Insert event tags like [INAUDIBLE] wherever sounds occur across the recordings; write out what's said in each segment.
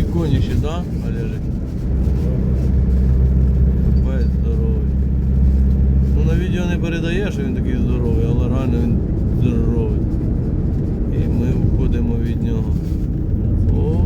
Прикольнейший, да, Олежик? Бай здоровий. Ну на відео не передає, що він такий здоровий, але реально він здоровий. І ми входимо від нього. О,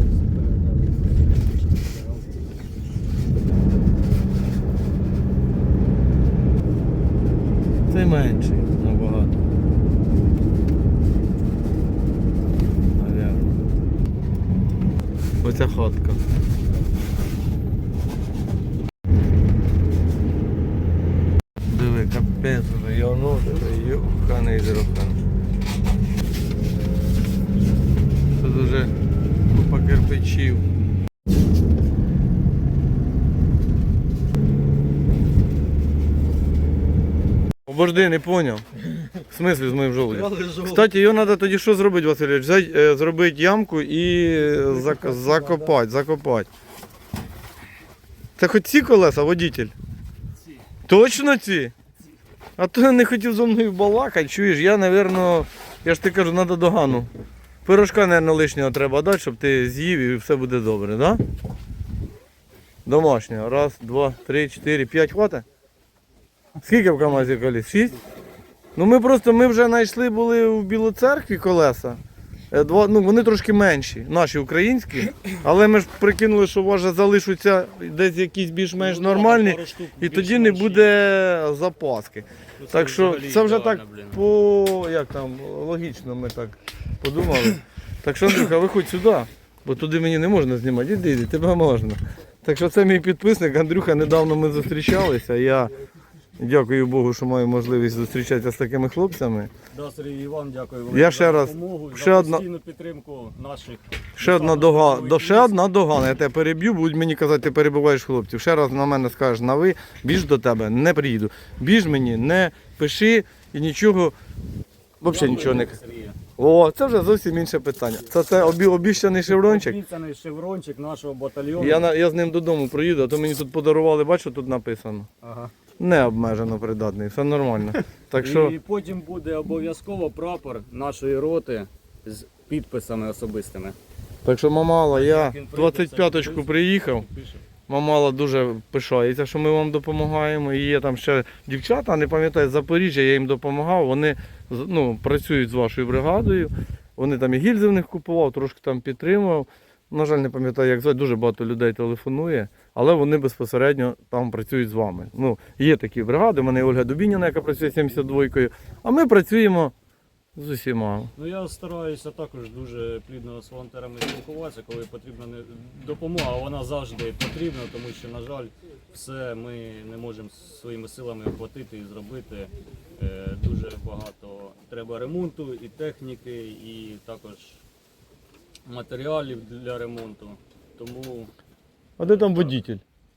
кирпичів. Обожди, не поняв. В смислі з моїм жолудем? Кстати, його треба тоді що зробити, Васильович? Взять, е, зробити ямку і зак- закопати, закопати. Це хоч ці колеса, водитель? Ці. Точно ці? А то я не хотів зо мною балакати, чуєш, я, напевно, я ж ти кажу, треба догану. Пирожка, мабуть, лишнього треба дати, щоб ти з'їв і все буде добре, так? Да? Домашнього. Раз, два, три, чотири, п'ять хватить? Скільки в КАМАЗі коліс? Шість? Ну ми просто ми вже знайшли були у Білоцеркві колеса. Е, Два, ну, вони трошки менші, наші українські. Але ми ж прикинули, що може залишаться десь якісь більш-менш нормальні, і тоді не буде запаски. Так що це вже так по як там логічно ми так подумали. Так що, Андрюха, виходь сюди, бо туди мені не можна знімати. Іди, іди, тебе можна. Так що це мій підписник, Андрюха, недавно ми зустрічалися. Я дякую Богу, що маю можливість зустрічатися з такими хлопцями. Да, Сергій Іван, дякую Я ще за раз- допомогу, ще за одна- постійну підтримку наших. Ще одна дога, до ще одна догана, я тебе переб'ю, будуть мені казати, ти перебуваєш хлопців. Ще раз на мене скажеш на ви, більш до тебе не приїду. Більш мені не пиши і нічого, взагалі нічого не. Сергія. О, це вже зовсім інше питання. Це це обі, обіщаний шеврончик. Обіцяний шеврончик нашого батальйону. Я, на- я з ним додому проїду, а то мені тут подарували, бачу, тут написано. Ага. Не обмежено придатний, все нормально. [LAUGHS] Так що І потім буде обов'язково прапор нашої роти з підписами особистими. Так що мамала, я 25-ку приїхав. Мамала дуже пишається, що ми вам допомагаємо. І є там ще дівчата, не пам'ятаю, з Запоріжжя, я їм допомагав. Вони ну, працюють з вашою бригадою. Вони там і гільзи в них купував, трошки там підтримував. На жаль, не пам'ятаю, як звати, дуже багато людей телефонує, але вони безпосередньо там працюють з вами. Ну, є такі бригади, у мене є Ольга Дубініна, яка працює 72-кою, а ми працюємо з усіма. Ну я стараюся також дуже плідно з волонтерами спілкуватися, коли потрібна не- допомога. Вона завжди потрібна, тому що, на жаль, все ми не можемо своїми силами охватити і зробити. Е, Дуже багато треба ремонту і техніки, і також матеріалів для ремонту. Тому А де там водитель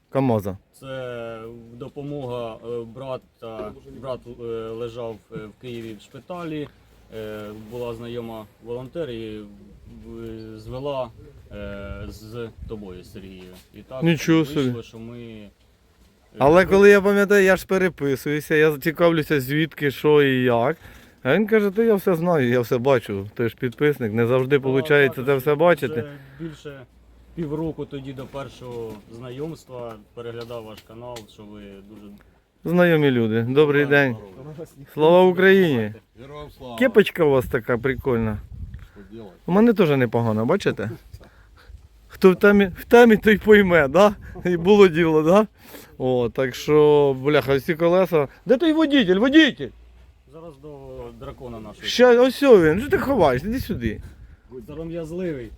КАМАЗа? це допомога е, брата. Брат е, лежав е, в Києві в шпиталі. Е, Була знайома волонтер і в- звела е, з тобою, Сергію. І так Нічого вийшло, собі. що ми. е, Але коли я пам'ятаю, я ж переписуюся, я цікавлюся звідки, що і як. А він каже, то я все знаю, я все бачу. Ти ж підписник, не завжди виходить також це все бачити. Вже більше півроку тоді до першого знайомства переглядав ваш канал, що ви дуже Знайомі люди. Добрий день. Слава Україні! Героям слава. Кепочка у вас така прикольна. У мене теж непогано, бачите? Хто в темі, в темі, той пойме, да? І було діло, да? О, так що, бляха, всі колеса. Де той водитель? Водитель! Зараз до дракона нашого. Ще ось він. Що ти ховаєш? Іди сюди. Сором'язливий.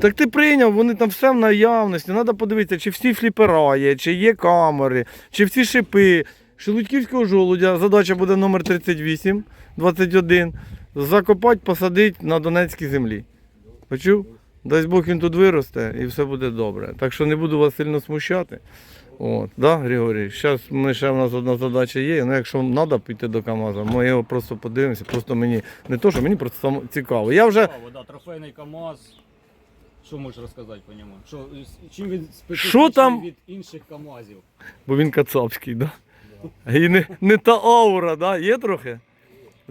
Так ти прийняв, вони там все в наявності. Треба подивитися, чи всі фліпера є, чи є камери, чи всі шипи. Шелудьківського жолудя, задача буде номер 38, 21. Закопати, посадити на Донецькій землі. Почув? Дасть Бог він тут виросте і все буде добре. Так що не буду вас сильно смущати. От, да, Григорій? Зараз ми ще в нас одна задача є. Ну, якщо треба піти до КАМАЗа, ми його просто подивимося. Просто мені не то, що мені просто само цікаво. Я вже Цікаво, да, трофейний КАМАЗ. Що можеш розказати по ньому? Що, чим він специфічний Що там? від інших КАМАЗів? Бо він кацапський, да? І не, не та аура, да? Є трохи?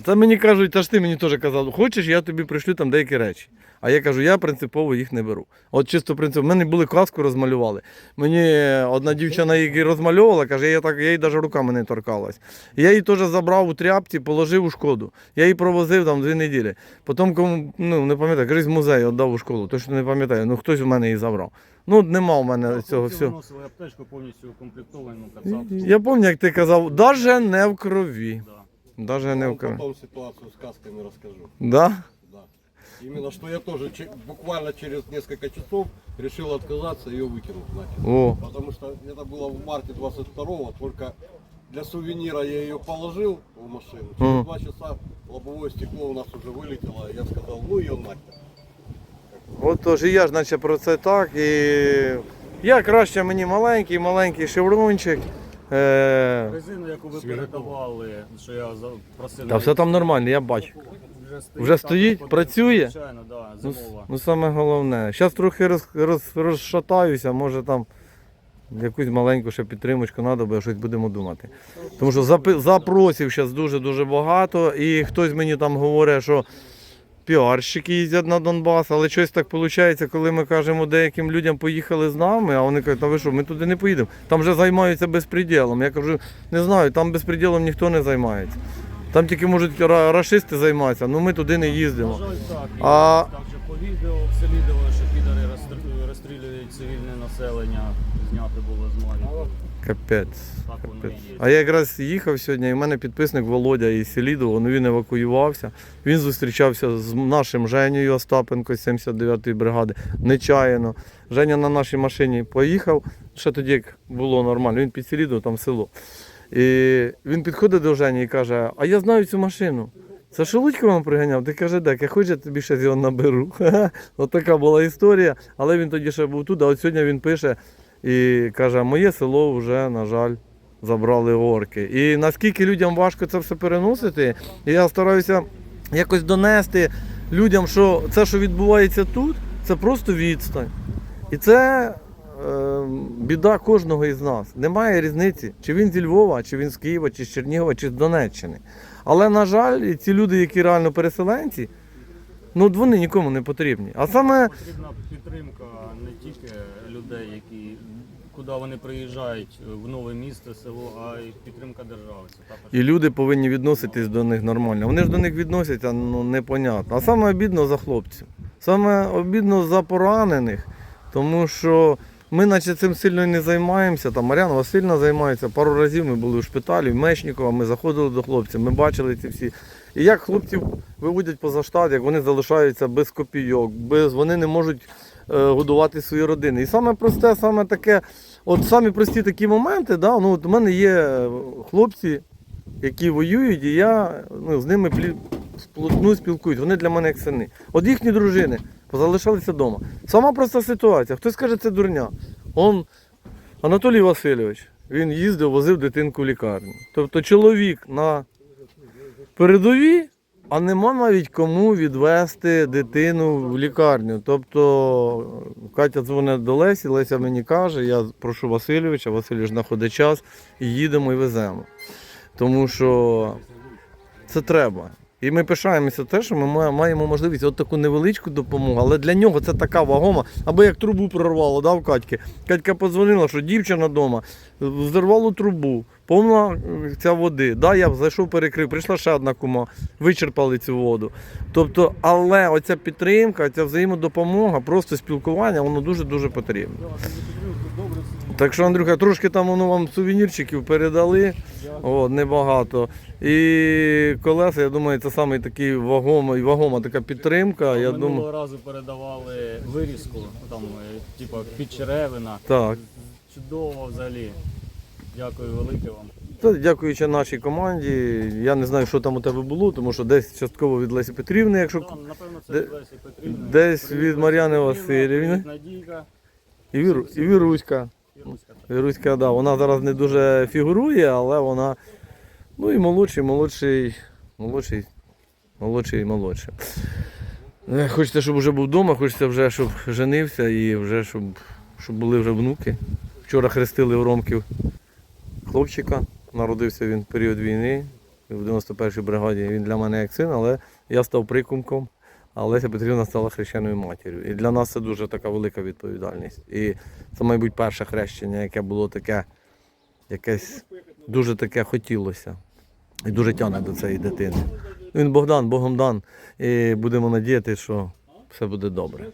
Це мені кажуть, та ж ти мені теж казав, хочеш, я тобі пришлю там деякі речі. А я кажу, я принципово їх не беру. От чисто принципово. В мене були каску розмалювали. Мені одна дівчина її розмальовувала, каже, я так, я їй навіть руками не торкалась. Я її теж забрав у тряпці, положив у шкоду. Я її провозив там дві неділі. Потім кому, ну не пам'ятаю, кажуть, з музею віддав у школу. Точно не пам'ятаю, ну хтось у мене її забрав. Ну, нема в мене цього всього. аптечку повністю укомплектовану, кацапку. Я пам'ятаю, як ти казав, навіть не в крові. Да. Даже Я не вам в крові. потом ситуацию с касками расскажу. Да? Да. Именно что я тоже че- буквально через несколько часов решил отказаться и ее выкинуть нафиг. О, Потому что это было в марте 22-го, только для сувенира я ее положил в машину. Через Мгм. два часа лобовое стекло у нас уже вылетело, я сказал, ну ее нахер. от тож і я ж наче про це так. І я краще мені маленький, маленький шеврончик. Е... Резину, яку ви передавали, що я за- просив. Та все там нормально, я бачу. вже стоїть, вже так, працює? Звичайно, да, Ну, с- зимова. ну саме головне. Зараз трохи роз, роз, розшатаюся, може там якусь маленьку ще підтримочку треба, бо щось будемо думати. Тому що запи- запросів зараз дуже-дуже багато, і хтось мені там говорить, що піарщики їздять на Донбас, але щось так виходить, коли ми кажемо деяким людям поїхали з нами, а вони кажуть, та ви що, ми туди не поїдемо. Там вже займаються безпреділом. Я кажу, не знаю, там безпреділом ніхто не займається. Там тільки можуть ра- рашисти займатися, ну ми туди не На їздимо. жаль, так. А- Там же по відео все відео, що підари розстрілюють цивільне населення, знято було з Марії. Капець. І Капець. А я якраз їхав сьогодні, і в мене підписник Володя із Селідово, ну він евакуювався. Він зустрічався з нашим Женєю Остапенко з 79-ї бригади. Нечаянно. Женя на нашій машині поїхав, ще тоді як було нормально, він під Селідово, там село. І він підходить до Жені і каже: А я знаю цю машину. Це Шелудько вам приганяв? Ти каже, так, я хочу, я тобі ще його наберу. [LAUGHS] От така була історія. Але він тоді ще був тут, а от сьогодні він пише і каже, моє село вже, на жаль, забрали орки. І наскільки людям важко це все переносити, я стараюся якось донести людям, що це, що відбувається тут, це просто відстань. І це е, біда кожного із нас. Немає різниці, чи він зі Львова, чи він з Києва, чи з Чернігова, чи з Донеччини. Але, на жаль, ці люди, які реально переселенці, ну вони нікому не потрібні. А саме Потрібна підтримка не тільки людей, які куди вони приїжджають в нове місто, село, а й підтримка держави. Це І люди повинні відноситись до них нормально. Вони ж до них відносяться ну, непонятно. А саме обідно за хлопців. Саме обідно за поранених, тому що ми наче цим сильно не займаємося. Там Мар'яна Васильівна займається. Пару разів ми були в шпиталі, в Мечникова, ми заходили до хлопців, ми бачили ці всі. І як хлопців виводять поза штат, як вони залишаються без копійок, без, вони не можуть е, годувати свої родини. І саме просте, саме таке, от самі прості такі моменти, да, ну, от у мене є е, хлопці, які воюють, і я ну, з ними плі... сплотну спілкуюсь. Вони для мене як сини. От їхні дружини позалишалися вдома. Сама проста ситуація. Хтось каже, це дурня. Он Анатолій Васильович, він їздив, возив дитинку в лікарню. Тобто чоловік на передовій, а нема навіть кому відвести дитину в лікарню. Тобто Катя дзвонить до Лесі, Леся мені каже, я прошу Васильовича, Васильович знаходить час і їдемо і веземо. Тому що це треба. І ми пишаємося те, що ми маємо можливість от таку невеличку допомогу, але для нього це така вагома, або як трубу прорвало, да, в Катьки. Катька подзвонила, що дівчина вдома, взорвало трубу, повна е, ця води. Да, я зайшов, перекрив, прийшла ще одна кума, вичерпали цю воду. Тобто, але оця підтримка, ця взаємодопомога, просто спілкування, воно дуже-дуже потрібно. Так що, Андрюха, трошки там воно вам сувенірчиків передали, о, небагато. І колеса, я думаю, це саме такий вагома, вагома така підтримка. Я Минулого думаю, разу передавали вирізку, там, е, типу, під черевина. так. Чудово взагалі. Дякую велике вам. Та, дякуючи нашій команді, я не знаю, що там у тебе було, тому що десь частково від Лесі Петрівни, якщо Там, напевно, це від Лесі Петрівни. десь від Мар'яни Васильівни. Надійка. і, Віру, і Віруська. Іруська. Віруська, да, вона зараз не дуже фігурує, але вона. Ну і молодший, молодший, молодший, молодший і молодший. Е, Хочеться, щоб вже був вдома, хочеться вже, щоб женився і вже, щоб, щоб були вже внуки. Вчора хрестили в Ромків хлопчика, народився він в період війни. в 91-й бригаді. Він для мене як син, але я став прикумком, а Петрівна стала хрещеною матір'ю. І для нас це дуже така велика відповідальність. І це, мабуть, перше хрещення, яке було таке, якесь дуже таке хотілося. І дуже тягне до цієї дитини. Він Богдан, Богом дан. І будемо надіятися, що все буде добре.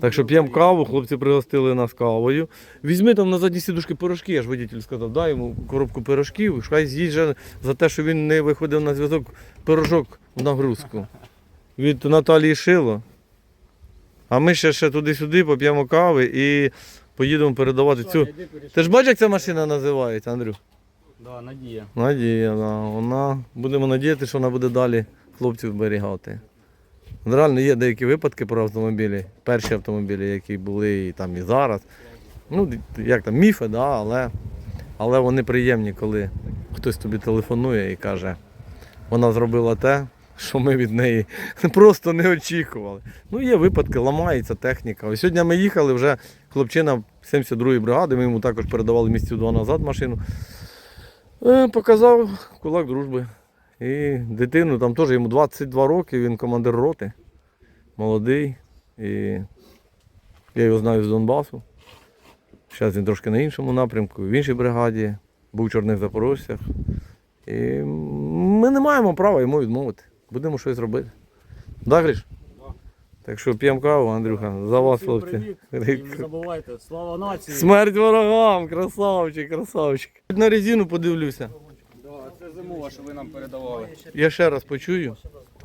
Так що п'ємо каву, хлопці пригостили нас кавою. Візьми там на задній сідушки пирожки, я ж водитель сказав, дай йому коробку пирожків, хай же за те, що він не виходив на зв'язок, пирожок в нагрузку. Від Наталії Шило. А ми ще, ще туди-сюди поп'ємо кави і поїдемо передавати цю. Ти ж бачиш, як ця машина називається, Андрю? Да, Надія. Надія, да. Вона, будемо надіятися, що вона буде далі хлопців зберігати. Реально є деякі випадки про автомобілі, перші автомобілі, які були і там і зараз. Ну, як там, міфи, да, але, але вони приємні, коли хтось тобі телефонує і каже, вона зробила те, що ми від неї [LAUGHS] просто не очікували. Ну, є випадки, ламається техніка. Ось сьогодні ми їхали вже хлопчина 72-ї бригади, ми йому також передавали місяців два назад машину. Е, Показав кулак дружби. І дитину, там теж йому 22 роки, він командир роти, молодий. І я його знаю з Донбасу. Зараз він трошки на іншому напрямку, в іншій бригаді, був в Чорних Запорожцях. І ми не маємо права йому відмовити. Будемо щось робити. Да, Гриш? Так що п'ємо каву, Андрюха, за вас, хлопці. привіт. І не забувайте, слава нації. Смерть ворогам, красавчик, красавчик. На резину подивлюся. Да, це зимова, що ви нам передавали. Я ще раз почую.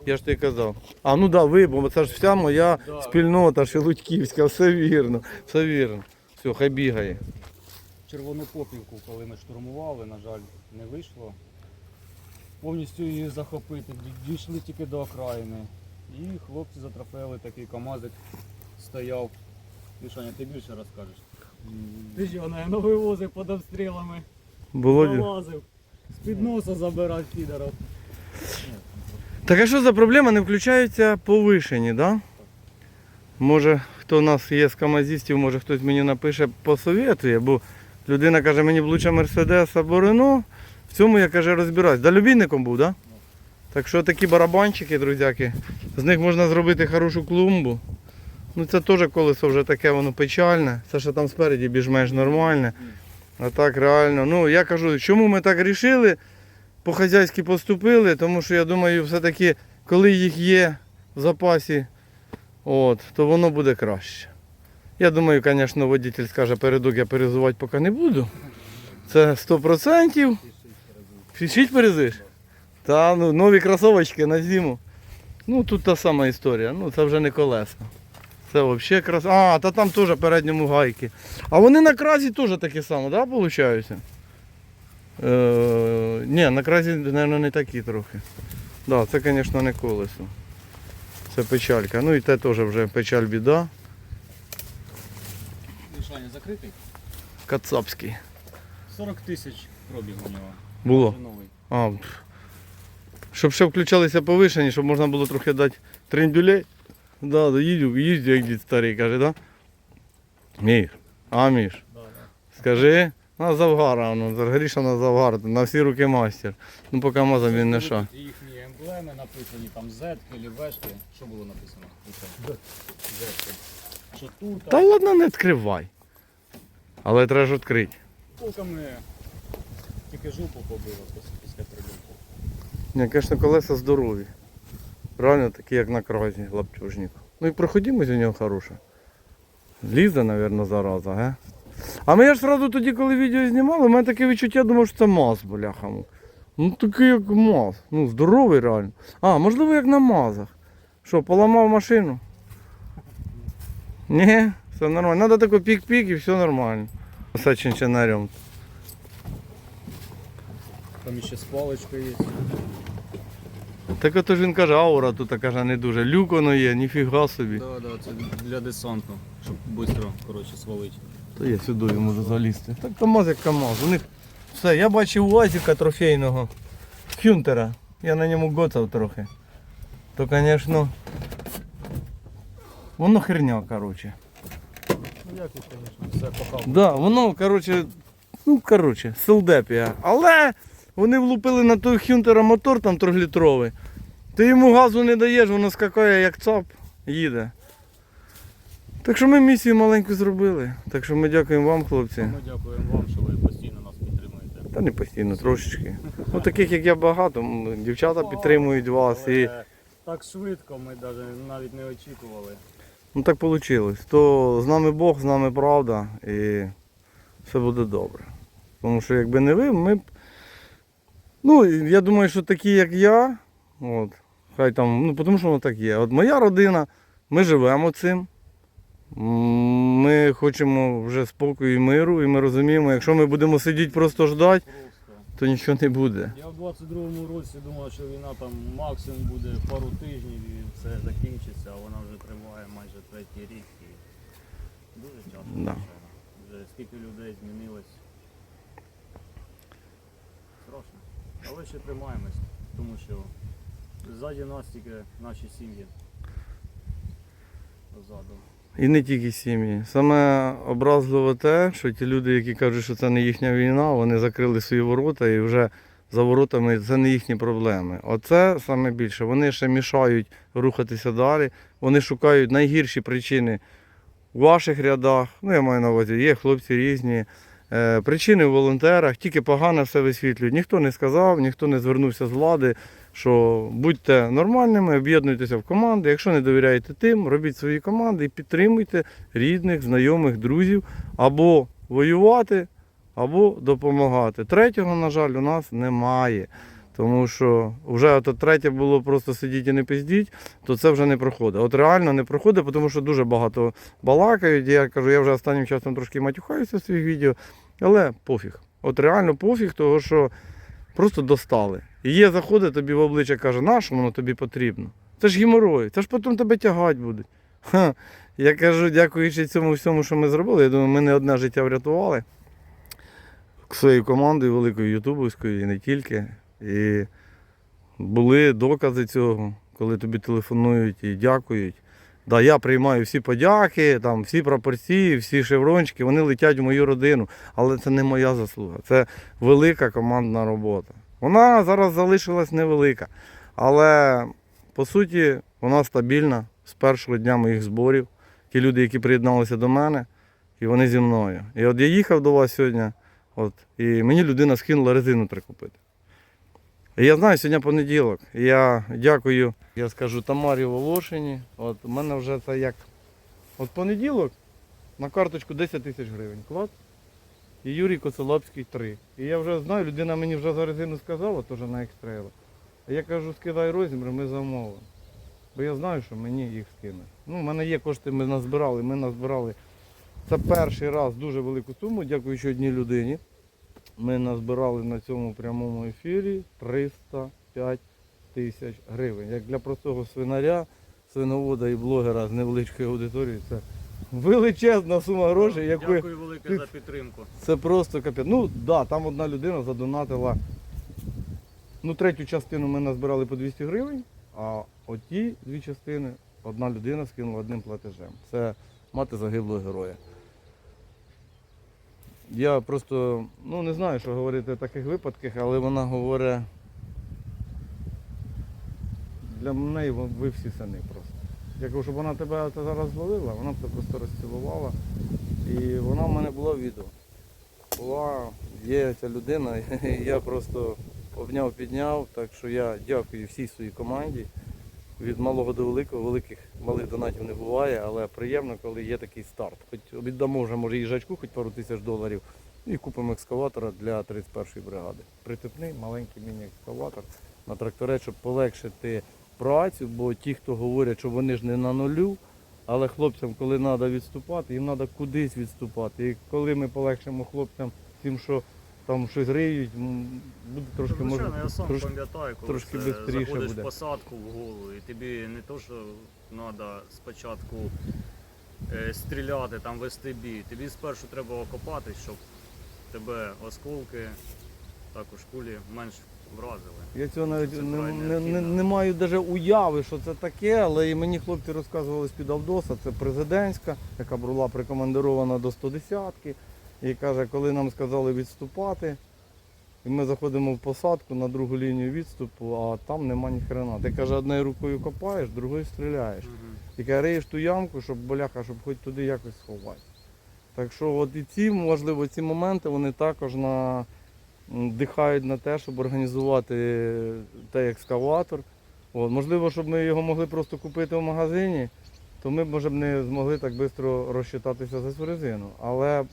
Я ж тобі казав. А ну да, ви, бо це ж вся моя Да. спільнота шелудьківська, все вірно, все вірно. Все, хай бігає. Червону попівку, коли ми штурмували, на жаль, не вийшло. Повністю її захопити. Дійшли тільки до окраїни. І хлопці затрофеїли такий камазик стояв. Мішаня, ти більше розкажеш. Ти що, наверное, вивозив під обстрілами, Володя. з-під носа забирав підеров. Так а що за проблема? Не включаються повишені, да? Може, хто у нас є з камазістів, може хтось мені напише, посовітує, бо людина каже, мені б лучше Мерседес або Рено. В цьому я каже, розбираюсь. Да, любійником був, да? Так що такі барабанчики, друзяки, з них можна зробити хорошу клумбу. Ну це теж колесо вже таке воно печальне. Це ще там спереді більш-менш нормальне. А так реально. Ну я кажу, чому ми так рішили? По-хазяйськи поступили, тому що я думаю, все-таки, коли їх є в запасі, от, то воно буде краще. Я думаю, звісно, водитель скаже, передок я перезувати поки не буду. Це 100%. Фішіть перезиш? Та ну, нові кросовочки на зиму. Ну тут та сама історія. Ну це вже не колеса. Це взагалі крас. А, та там теж передньому гайки. А вони на кразі теж такі самі, так, да, виходить? Е, ні, на кразі, мабуть, не такі трохи. Да, це, звісно, не колесо. Це печалька. Ну і те теж вже печаль біда. Мішаня закритий? Кацапський. 40 тисяч пробіг у нього. Було. А, пф. щоб ще включалися повишені, щоб можна було трохи дати трендюлей. Да, да, їдю, їздю, як дід старий, каже, да? Міш. А, Міш. Скажи, на Завгара, ну, Гріша на Завгара, на всі руки мастер. Ну поки мазом він не ша. Їхні емблеми написані, там зетки, лівешки. Що було написано? Зетки. Що тут, Та ладно, не відкривай. Але треба ж відкрити. Кулками тільки жопу побило після- прильоту. Ні, звісно, колеса здорові. Реально такі, як на кразі, лаптюжник. Ну і проходимость у нього хороша. Лізе, мабуть, зараза, ге? А ми я ж одразу тоді, коли відео знімали, у мене таке відчуття, думав, що це маз, бляхаму. Ну такий як маз. Ну, здоровий реально. А, можливо, як на мазах. Що, поламав машину? Ні, все нормально. Надо такой пік-пік і все нормально. Все чинчинарем. Там ще спалочка є. Так ото ж він каже, аура тут каже, не дуже. Люк воно є, ніфіга собі. Да, да, це для десанту, щоб швидко коротше, свалити. То я сюди можу залізти. Так КАМАЗ як КАМАЗ. У них все, я бачив УАЗіка трофейного. Хюнтера. Я на ньому гоцав трохи. То, звісно, воно херня, коротше. Ну як і, звісно, все покав. Да, воно, коротше, ну, коротше, селдепія. Але вони влупили на той хюнтера мотор там трьохлітровий. Ти йому газу не даєш, воно скакає як цап, їде. Так що ми місію маленьку зробили. Так що ми дякуємо вам, хлопці. Ми дякуємо вам, що ви постійно нас підтримуєте. Та не постійно, трошечки. Ну таких як я багато. Дівчата підтримують вас. І Так швидко ми навіть, навіть не очікували. ну так вийшло. То з нами Бог, з нами правда і все буде добре. Тому що якби не ви, ми б. Ну, я думаю, що такі, як я, от, хай там, ну тому що воно так є. От моя родина, ми живемо цим. Ми хочемо вже спокою і миру, і ми розуміємо, якщо ми будемо сидіти просто ждати, то нічого не буде. Я в 22-му році думав, що війна там максимум буде пару тижнів і все закінчиться, а вона вже триває майже третій рік і дуже часто. Да. Вже скільки людей змінилось. Але ще тримаємось, тому що ззаді нас тільки наші сім'ї. Позаду. І не тільки сім'ї. Саме образливо те, що ті люди, які кажуть, що це не їхня війна, вони закрили свої ворота і вже за воротами це не їхні проблеми. Оце саме більше. Вони ще мішають рухатися далі. Вони шукають найгірші причини у ваших рядах. Ну, я маю на увазі, є хлопці різні. Е, Причини в волонтерах, тільки погано все висвітлюють. Ніхто не сказав, ніхто не звернувся з влади, що будьте нормальними, об'єднуйтеся в команди. Якщо не довіряєте тим, робіть свої команди і підтримуйте рідних, знайомих, друзів або воювати, або допомагати. Третього, на жаль, у нас немає. Тому що вже от третє було просто сидіть і не пиздіть, то це вже не проходить. От реально не проходить, тому що дуже багато балакають. Я кажу, я вже останнім часом трошки матюхаюся в своїх відео, але пофіг. От реально пофіг, того що просто достали. І є заходить тобі в обличчя, каже, на що воно тобі потрібно? Це ж геморой, це ж потім тебе тягати будуть. Ха. Я кажу, дякуючи цьому всьому, що ми зробили, я думаю, ми не одне життя врятували своєю командою великою ютубовською і не тільки. І були докази цього, коли тобі телефонують і дякують. Да, я приймаю всі подяки, там, всі прапорці, всі шеврончики, вони летять в мою родину. Але це не моя заслуга. Це велика командна робота. Вона зараз залишилась невелика. Але по суті вона стабільна з першого дня моїх зборів. Ті люди, які приєдналися до мене, і вони зі мною. І от я їхав до вас сьогодні, от, і мені людина скинула резину треба купити. І я знаю, сьогодні понеділок. Я дякую, я скажу Тамарі Волошині. От у мене вже це як. От понеділок на карточку 10 тисяч гривень. Клад. І Юрій Коцелапський 3. І я вже знаю, людина мені вже за резину сказала, теж на екстрейла. А я кажу, скидай розмір, ми замовимо. Бо я знаю, що мені їх скинуть. Ну, в мене є кошти, ми назбирали, ми назбирали. Це перший раз дуже велику суму, дякуючи одній людині. Ми назбирали на цьому прямому ефірі 305 тисяч гривень. Як для простого свинаря, свиновода і блогера з невеличкою аудиторією, це величезна сума грошей, яку Дякую велике за підтримку. це просто капець. Ну так, да, там одна людина задонатила. Ну, третю частину ми назбирали по 200 гривень, а оті дві частини одна людина скинула одним платежем. Це мати загиблого героя. Я просто ну, не знаю, що говорити в таких випадках, але вона говорить. Для неї ви всі сини просто. Я кажу, щоб вона тебе зараз зловила, вона б тебе просто розцілувала. І вона в мене була в відео. Була, є ця людина, [LAUGHS] я просто обняв, підняв. Так що я дякую всій своїй команді. Від малого до великого, великих малих донатів не буває, але приємно, коли є такий старт. Хоч віддамо вже може їжачку, хоч пару тисяч доларів, і купимо екскаватора для 31-ї бригади. Притипний маленький міні-екскаватор на тракторець, щоб полегшити працю, бо ті, хто говорять, що вони ж не на нулю, але хлопцям, коли треба відступати, їм треба кудись відступати. І коли ми полегшимо хлопцям тим, що там щось риють, м, буде трошки може. Звичайно, я сам трошки- пам'ятаю, коли трошки це бистріше заходиш буде. в посадку в голову, і тобі не то, що треба спочатку е, стріляти, там вести бій. Тобі спершу треба окопатись, щоб тебе осколки, також кулі менш вразили. Я цього навіть Це не, не, не, не маю навіть уяви, що це таке, але і мені хлопці розказували з-під Авдоса, це президентська, яка була прикомандирована до 110-ки. І каже, коли нам сказали відступати, І ми заходимо в посадку на другу лінію відступу, а там нема ні хрена. Ти каже, однією рукою копаєш, другою стріляєш. І каже, риєш ту ямку, щоб боляха, щоб хоч туди якось сховати. Так що от і ці, можливо, ці моменти вони також на, дихають на те, щоб організувати той екскаватор. От, можливо, щоб ми його могли просто купити в магазині, то ми може б не змогли так швидко розчитатися за цю резину. Але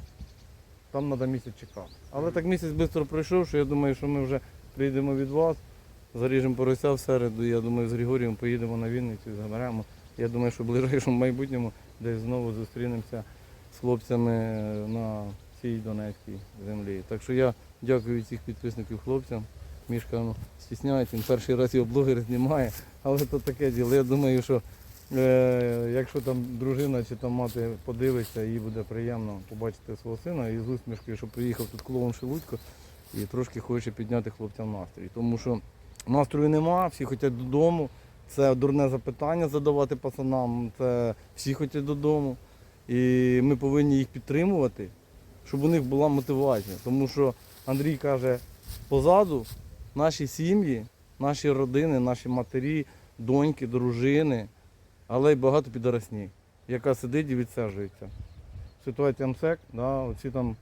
там треба місяць чекати. Але так місяць швидко пройшов, що я думаю, що ми вже прийдемо від вас, заріжемо порося в середу. Я думаю, з Григорієм поїдемо на Вінницю і заберемо. Я думаю, що в ближайшому майбутньому десь знову зустрінемося з хлопцями на цій Донецькій землі. Так що я дякую цих підписників хлопцям. Мішка ну, стісняється, він перший раз його блогер знімає, але то таке діло. Я думаю, що якщо там дружина чи там мати подивиться, їй буде приємно побачити свого сина і з усмішкою, що приїхав тут клоун Шелудько і трошки хоче підняти хлопцям настрій. Тому що настрою нема, всі хочуть додому. Це дурне запитання задавати пацанам, це всі хочуть додому. І ми повинні їх підтримувати, щоб у них була мотивація. Тому що Андрій каже, позаду наші сім'ї, наші родини, наші матері, доньки, дружини, але й багато підоросні, яка сидить і відсаджується. Ситуація МСЕК, да, оці там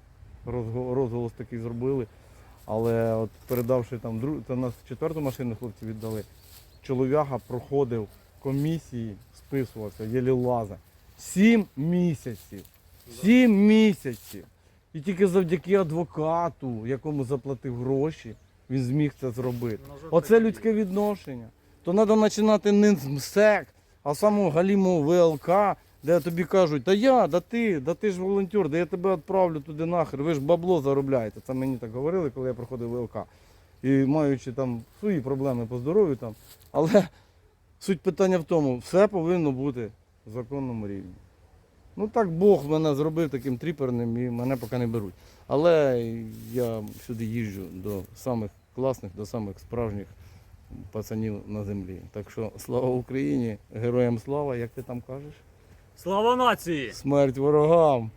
розголос такий зробили. Але от передавши там друг, це нас четверту машину хлопці віддали. Чолов'яга проходив комісії, списувався, єлі лаза. Сім місяців. Сім місяців. І тільки завдяки адвокату, якому заплатив гроші, він зміг це зробити. Оце людське відношення. То треба починати не з МСЕК, а самого галімого ВЛК, де тобі кажуть, та я, да ти, да ти ж волонтер, да я тебе відправлю туди нахер, ви ж бабло заробляєте. Це мені так говорили, коли я проходив ВЛК. І маючи там свої проблеми по здоров'ю там. Але суть питання в тому, все повинно бути в законному рівні. Ну так Бог мене зробив таким тріперним і мене поки не беруть. Але я сюди їжджу до самих класних, до самих справжніх пацанів на землі. Так що слава Україні, героям слава, як ти там кажеш? Слава нації! Смерть ворогам!